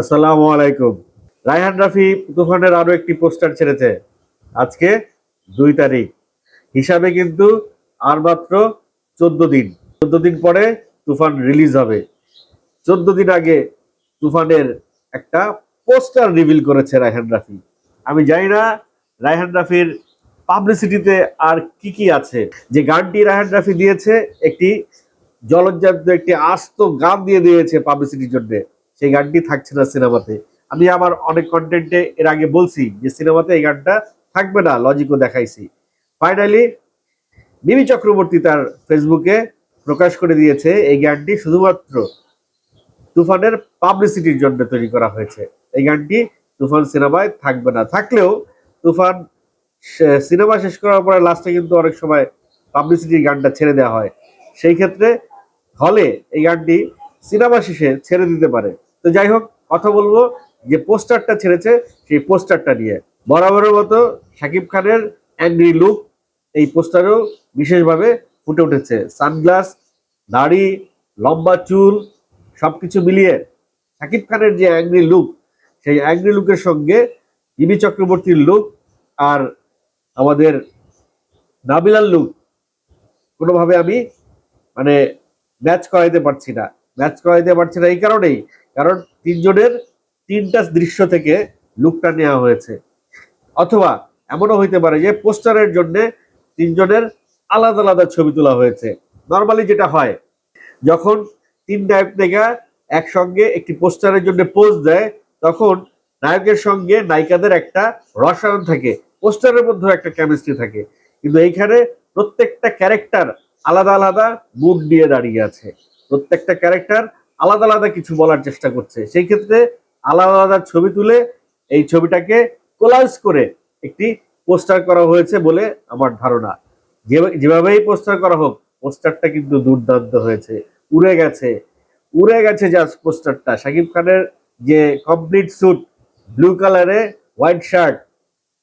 আসসালামু আলাইকুম। রায়হান রাফি তুফানের আরও একটি পোস্টার ছেড়েছে। আজকে দুই তারিখ। হিসাবে কিন্তু আর মাত্র চোদ্দ দিন। চোদ্দ দিন পরে তুফান রিলিজ হবে। চোদ্দ দিন আগে তুফানের একটা পোস্টার রিভিল করেছে রায়হান রাফি। আমি জানি না রায়হান রাফির পাবলিসিটিতে আর কি কি আছে। যে গানটি রায়হান রাফি দিয়েছে, একটি জলজ্জান্ত, একটি আস্ত গান দিয়ে দিয়েছে পাবলিসিটির জন্য। সেই গানটি থাকছে না সিনেমাতে। আমি আমার অনেক কন্টেন্টে এর আগে বলছি যে সিনেমাতে এই গানটা থাকবে না লজিকও দেখাইছি। ফাইনালি মিমি চক্রবর্তী তার ফেসবুকে প্রকাশ করে দিয়েছে এই গানটি শুধুমাত্র তুফানের পাবলিসিটির জন্য তৈরি করা হয়েছে। এই গানটি তুফান সিনেমায় থাকবে না। থাকলেও তুফান সিনেমা শেষ করার পরে লাস্টে কিন্তু অনেক সময় পাবলিসিটির গানটা ছেড়ে দেওয়া হয়। সেই ক্ষেত্রে হলে এই গানটি সিনেমা শেষে ছেড়ে দিতে পারে। তো যাই হোক, কথা বলব, যে পোস্টারটা ছেড়েছে, সেই পোস্টারটা নিয়ে। বরাবরের মতো শাকিব খানের অ্যাংরি লুক এই পোস্টারেও বিশেষভাবে ফুটে উঠেছে। সানগ্লাস দাড়ি, লম্বা চুল, সবকিছু মিলিয়ে শাকিব খানের যে অ্যাংরি লুক সেই অ্যাংরি লুকের সঙ্গে ইবি চক্রবর্তীর লুক আর আমাদের নাবিলাল লুক কোনোভাবে আমি মানে ম্যাচ করাইতে পারছি না। ম্যাচ করাইতে পারছি না এই কারণেই কারণ তিনজনের তিনটা দৃশ্য থেকে লুকটা নেওয়া হয়েছে। অথবা এমনও হইতে পারে যে পোস্টারের জন্য তিনজনের আলাদা আলাদা ছবি তোলা হয়েছে। নর্মালি যেটা হয়, যখন তিন নায়ক নায়িকা একসঙ্গে একটি পোস্টারের জন্য পোজ দেয়, তখন নায়কের সঙ্গে নায়িকাদের একটা রসায়ন থাকে, পোস্টারের মধ্যেও একটা কেমিস্ট্রি থাকে। কিন্তু এইখানে প্রত্যেকটা ক্যারেক্টার আলাদা আলাদা মুড নিয়ে দাঁড়িয়ে আছে। প্রত্যেকটা ক্যারেক্টার আলাদা আলাদা কিছু বলার চেষ্টা করছে। সেই ক্ষেত্রে আলাদা আলাদা ছবি তুলে এই ছবিটাকে কোলাজ করে একটি পোস্টার করা হয়েছে বলে আমার ধারণা। যেভাবেই পোস্টার করা হোক পোস্টারটা কিন্তু দুর্দান্ত হয়েছে। উড়ে গেছে। উড়ে গেছে জাস্ট পোস্টারটা শাকিব খানের যে কমপ্লিট স্যুট ব্লু কালারে white shirt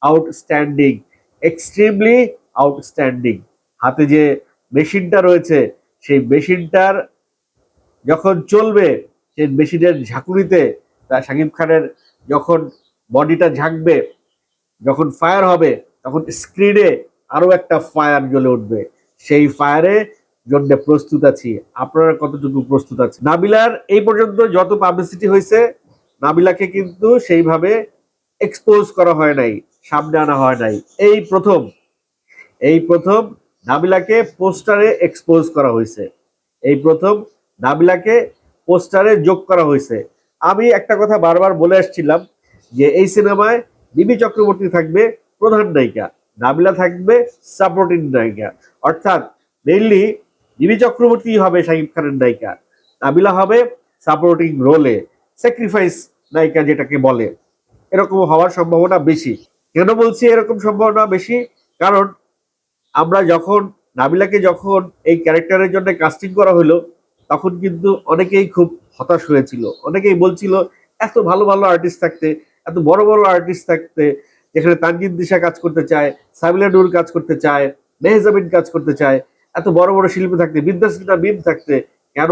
outstanding extremely outstanding হাতে যে মেশিনটা রয়েছে, সেই মেশিনটার যখন চলবে, সেই মেশিনের ঝাঁকুনিতে তা শাকিব খানের যখন বডিটা ঝাঁকবে, যখন ফায়ার হবে, তখন স্ক্রিনে আরও একটা ফায়ার জ্বলে উঠবে। সেই ফায়ারে জন্য প্রস্তুত আছি। আপনারা কতটুকু প্রস্তুত আছেন? নাবিলার এই পর্যন্ত যত পাবলিসিটি হয়েছে, নাবিলাকে কিন্তু সেইভাবে এক্সপোজ করা হয় নাই, সামনে আনা হয় নাই। এই প্রথম এই প্রথম নাবিলাকে পোস্টারে এক্সপোজ করা হয়েছে। এই প্রথম নাবিলাকে পোস্টারে যোগ করা হয়েছে। আমি একটা কথা বারবার বলে আসছিলাম যে এই সিনেমায় বিবি চক্রবর্তী থাকবে প্রধান নায়িকা, নাবিলা থাকবে সাপোর্টিং নায়িকা। অর্থাৎ মেইনলি বিবি চক্রবর্তী হবে শাকিব খানের নায়িকা, নাবিলা হবে সাপোর্টিং রোলে স্যাক্রিফাইস নায়িকা যেটাকে বলে। এরকম হওয়ার সম্ভাবনা বেশি। কেন বলছি এরকম সম্ভাবনা বেশি? কারণ আমরা যখন, নাবিলাকে যখন এই ক্যারেক্টারের জন্য কাস্টিং করা হলো তখন কিন্তু অনেকেই খুব হতাশ হয়েছিল। অনেকেই বলছিল এত ভালো ভালো আর্টিস্ট থাকতে এত বড় বড় আর্টিস্ট থাকতে যেখানে তানজিদ দিশা কাজ করতে চায় সাবিলা নূর কাজ করতে চায় মেহজাবিন কাজ করতে চায় এত বড় বড় শিল্পী থাকতে বিদ্যাসিনা মিম থাকতে কেন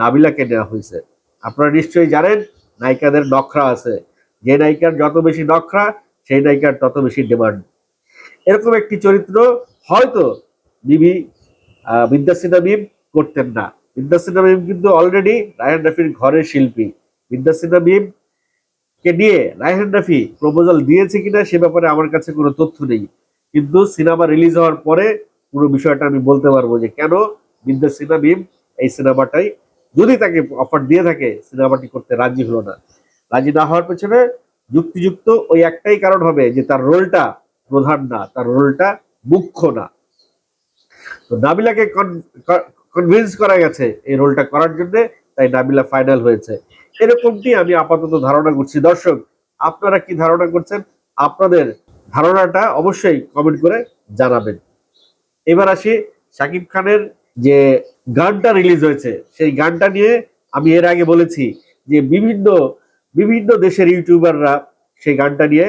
নাবিলাকে নেওয়া হয়েছে? আপনারা নিশ্চয়ই জানেন নায়িকাদের নখরা আছে। যে নায়িকার যত বেশি নখরা সেই নায়িকার তত বেশি ডিমান্ড এরকম একটি চরিত্র হয়তো আহ, বিদ্যাসিনা মিম করতেন না। বিদ্যাসিনা মিম কিন্তু অলরেডি রায়হান রাফির ঘরের শিল্পী। বিদ্যাসিনা মিম কে নিয়ে রায়হান রাফি প্রপোজাল দিয়েছে কিনা সে ব্যাপারে আমার কাছে কোনো তথ্য নেই। কিন্তু সিনেমা রিলিজ হওয়ার পরে পুরো বিষয়টা আমি বলতে পারব যে কেন বিদ্যাসিনা মিম এই সিনেমাটাই, যদি তাকে অফার দিয়ে থাকে, সিনেমাটি করতে রাজি হলো না। রাজি না হওয়ার পেছনে যুক্তিযুক্ত ওই একটাই কারণ হবে যে তার রোলটা প্রধান না, তার রোলটা মুখ্য না। তো নাবিলাকে কনভিন্স করা গেছে এই রোলটা করার জন্য, তাই নাবিলা ফাইনাল হয়েছে। এরকমটি আমি আপাতত ধারণা করছি। দর্শক, আপনারা কি ধারণা করছেন? আপনাদের ধারণাটা অবশ্যই কমেন্ট করে জানাবেন। এবার আসি শাকিব খানের যে গানটা রিলিজ হয়েছে, সেই গানটা নিয়ে আমি এর আগে বলেছি যে বিভিন্ন বিভিন্ন দেশের ইউটিউবাররা সেই গানটা নিয়ে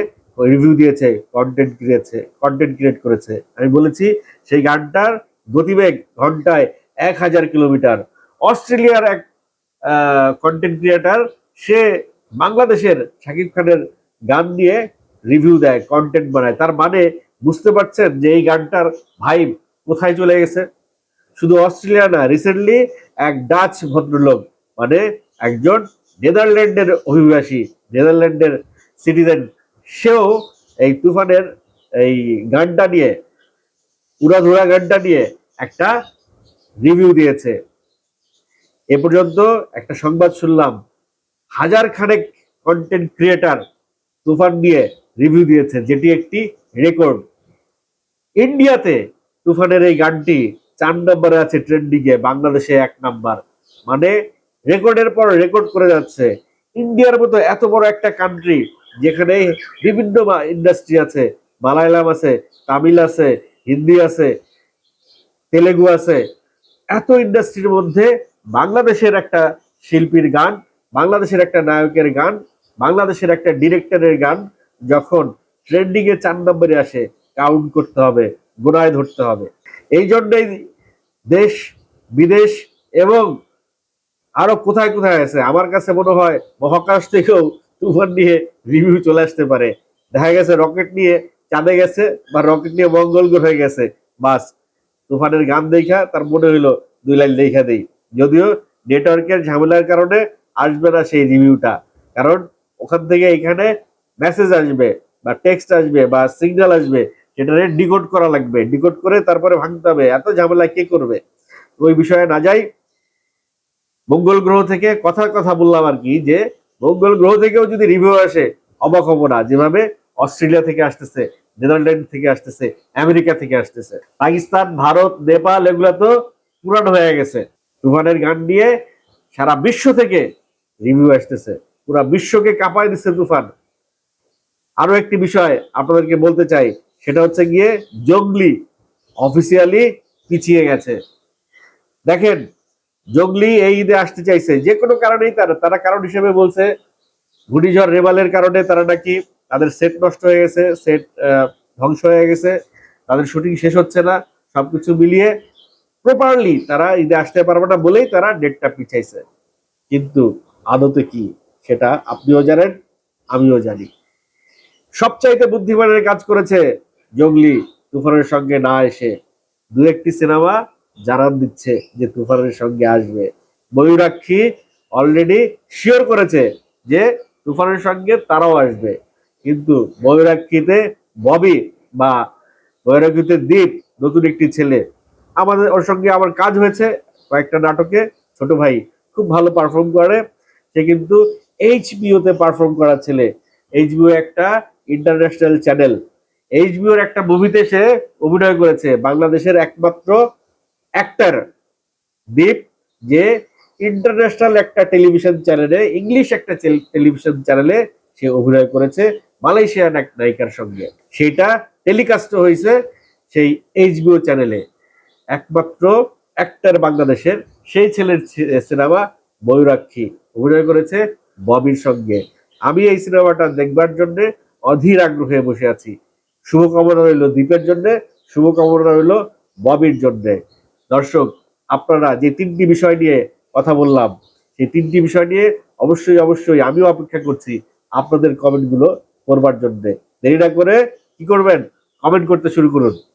রিভিউ দিয়েছে কন্টেন্ট ক্রিয়েছে কন্টেন্ট ক্রিয়েট করেছে। আমি বলেছি, সেই গানটার গতিবেগ ঘন্টায় এক হাজার কিলোমিটার। অস্ট্রেলিয়ার এক কন্টেন্ট ক্রিয়েটার সে বাংলাদেশের শাকিব খানের গান নিয়ে রিভিউ দেয় কন্টেন্ট বানায়। তার মানে বুঝতে পারছেন যে এই গানটার ভাইব কোথায় চলে গেছে। শুধু অস্ট্রেলিয়া না রিসেন্টলি এক ডাচ ভদ্রলোক মানে একজন নেদারল্যান্ডের অভিবাসী, নেদারল্যান্ডের সিটিজেন সেও এই তুফানের এই গানটা নিয়ে, উড়াধুরা গানটা নিয়ে একটা রিভিউ দিয়েছে। এ পর্যন্ত একটা সংবাদ শুনলাম, হাজার খানেক কন্টেন্ট ক্রিয়েটার তুফান নিয়ে রিভিউ দিয়েছে, যেটি একটি রেকর্ড ইন্ডিয়াতে তুফানের এই গানটি চার নম্বরে আছে ট্রেন্ডিং এ, বাংলাদেশে এক নাম্বার। মানে রেকর্ডের পর রেকর্ড করে যাচ্ছে। ইন্ডিয়ার মতো এত বড় একটা কান্ট্রি যেখানে বিভিন্ন ইন্ডাস্ট্রি আছে, মালায়ালাম আছে, তামিল আছে, হিন্দি আছে, তেলেগু আছে এত ইন্ডাস্ট্রির মধ্যে বাংলাদেশের একটা শিল্পীর গান, বাংলাদেশের একটা নায়কের গান, বাংলাদেশের একটা ডিরেক্টরের গান যখন ট্রেন্ডিং এ চার নম্বরে আসে কাউন্ট করতে হবে, গোড়ায় ধরতে হবে। এই জন্যই দেশ, বিদেশ এবং আরও কোথায় কোথায় আছে, আমার কাছে মনে হয় মহাকাশ থেকেও তুফান নিয়ে রিভিউ চলে আসতে পারে। দেখা গেছে রকেট নিয়ে চাঁদে গেছে বা রকেট নিয়ে মঙ্গল গ্রহে গেছে, বাস। তুফানের গান দেখা, তার মনে হইল দুই লাইন দেখা দেই। যদিও নেটওয়ার্কের ঝামেলার কারণে আসবে না সেই রিভিউটা। কারণ ওখান থেকে এখানে মেসেজ আসবে বা টেক্সট আসবে বা সিগন্যাল আসবে, সেটা ডিকোড করা লাগবে। ডিকোড করে তারপরে ভাঙতে হবে। এত ঝামেলা কে করবে? ওই বিষয়ে না যাই। মঙ্গল গ্রহ থেকে কথার কথা বললাম আর কি, যে মঙ্গল গ্রহ থেকেও যদি রিভিউ আসে, অবাক হব না। যেভাবে অস্ট্রেলিয়া থেকে আসতেছে। নেদারল্যান্ড থেকে আসতেছে, আমেরিকা থেকে আসতেছে। পাকিস্তান, ভারত, নেপাল এগুলো তো পুরান হয়ে গেছে। তুফানের গান নিয়ে সারা বিশ্ব থেকে রিভিউ আসতেছে। পুরা বিশ্বকে কাঁপায় দিচ্ছে তুফান। আরও একটি বিষয় আপনাদেরকে বলতে চাই, সেটা হচ্ছে গিয়ে জঙ্গলি অফিসিয়ালি পিছিয়ে গেছে। দেখেন, জঙ্গলি এই ঈদে আসতে চাইছে, যে কোনো কারণেই তারা তারা কারণ হিসেবে বলছে, ঘূর্ণিঝড় রেবালের কারণে তারা নাকি তাদের সেট নষ্ট হয়ে গেছে সেট ধ্বংস হয়ে গেছে, তাদের শুটিং শেষ হচ্ছে না, সবকিছু মিলিয়ে প্রপারলি তারা ঈদে আসতে পারবে না বলেই তারা ডেটটা পিছাইছে। কিন্তু আদতে কি সেটা আপনিও জানেন, আমিও জানি। সবচাইতে বুদ্ধিমানের কাজ করেছে জঙ্গলি তুফানের সঙ্গে না এসে দু একটি সিনেমা জানান দিচ্ছে যে তুফানের সঙ্গে আসবে। ময়ূরাক্ষী অলরেডি শিওর করেছে যে তুফানের সঙ্গে তারাও আসবে। কিন্তু ময়ূরাক্ষীতে ববি বা ময়ূরাক্ষীতে দ্বীপ নতুন একটি ছেলে। আমাদের ওর সঙ্গে আমার কাজ হয়েছে কয়েকটা নাটকে। ছোট ভাই খুব ভালো পারফর্ম করে। সে কিন্তু এইচবিওতে পারফর্ম করা ছেলে। এইচবিও একটা ইন্টারন্যাশনাল চ্যানেল এইচবিওর একটা মুভিতে সে অভিনয় করেছে। বাংলাদেশের একমাত্র অ্যাক্টর দীপ, যে ইন্টারন্যাশনাল একটা টেলিভিশন চ্যানেলে ইংলিশ একটা টেলিভিশন চ্যানেলে সে অভিনয় করেছে। মালয়েশিয়ান এক নায়িকার সঙ্গে। সেটা টেলিকাস্ট হয়েছে সেই এইচবিও চ্যানেলে একমাত্র অ্যাক্টর বাংলাদেশের সেই ছেলের সিনেমা ময়ূরাক্ষী অভিনয় করেছে ববির সঙ্গে। আমি এই সিনেমাটা দেখবার জন্য অধীর আগ্রহে বসে আছি। শুভকামনা রইল দ্বীপের জন্য, শুভকামনা রইল ববির জন্য। দর্শক, আপনারা যে তিনটি বিষয় নিয়ে কথা বললাম, সেই তিনটি বিষয় নিয়ে অবশ্যই অবশ্যই আমিও অপেক্ষা করছি আপনাদের কমেন্টগুলো করবার জন্য। দেরি না করে কি করবেন? কমেন্ট করতে শুরু করুন।